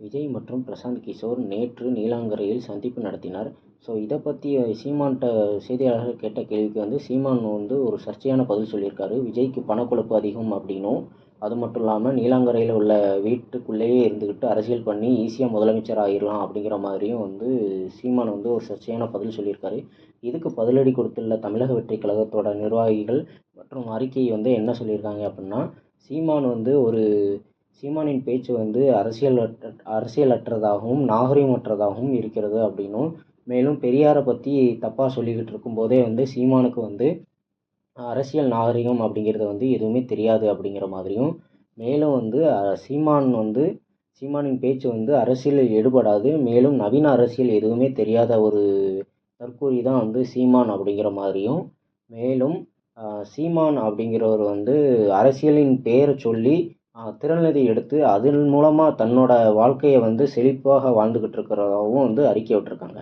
விஜய் மற்றும் பிரசாந்த் கிஷோர் நேற்று நீலாங்கரையில் சந்திப்பு நடத்தினார். ஸோ இதை பற்றி சீமான்கிட்ட செய்தியாளர்கள் கேட்ட கேள்விக்கு வந்து சீமான் வந்து ஒரு சர்ச்சையான பதில் சொல்லியிருக்காரு. விஜய்க்கு பணக்கொழுப்பு அதிகம் அப்படின்னும் அது மட்டும் இல்லாமல் நீலாங்கரையில் உள்ள வீட்டுக்குள்ளேயே இருந்துக்கிட்டு அரசியல் பண்ணி ஈஸியாக முதலமைச்சர் ஆகிடலாம் அப்படிங்கிற மாதிரியும் வந்து சீமான் வந்து ஒரு சர்ச்சையான பதில் சொல்லியிருக்காரு. இதுக்கு பதிலடி கொடுத்துள்ள தமிழக வெற்றி கழகத்தோட நிர்வாகிகள் மற்றும் அறிக்கை வந்து என்ன சொல்லியிருக்காங்க அப்படின்னா சீமான் வந்து ஒரு சீமானின் பேச்சு வந்து அரசியல் அரசியலற்றதாகவும் நாகரிகமற்றதாகவும் இருக்கிறது அப்படின்னும் மேலும் பெரியாரை பற்றி தப்பாக சொல்லிக்கிட்டு இருக்கும்போதே வந்து சீமானுக்கு வந்து அரசியல் நாகரிகம் அப்படிங்கிறது வந்து எதுவுமே தெரியாது அப்படிங்கிற மாதிரியும் மேலும் வந்து சீமான் வந்து சீமானின் பேச்சு வந்து அரசியலில் ஈடுபடாது மேலும் நவீன அரசியல் எதுவுமே தெரியாத ஒரு தற்கூறி தான் வந்து சீமான் அப்படிங்கிற மாதிரியும் மேலும் சீமான் அப்படிங்கிறவர் வந்து அரசியலின் பெயரை சொல்லி திறநிதி எடுத்து அதன் மூலமாக தன்னோட வாழ்க்கையை வந்து செழிப்பாக வாழ்ந்துக்கிட்டு இருக்கிறதாகவும் வந்து அறிக்கை விட்டுருக்காங்க.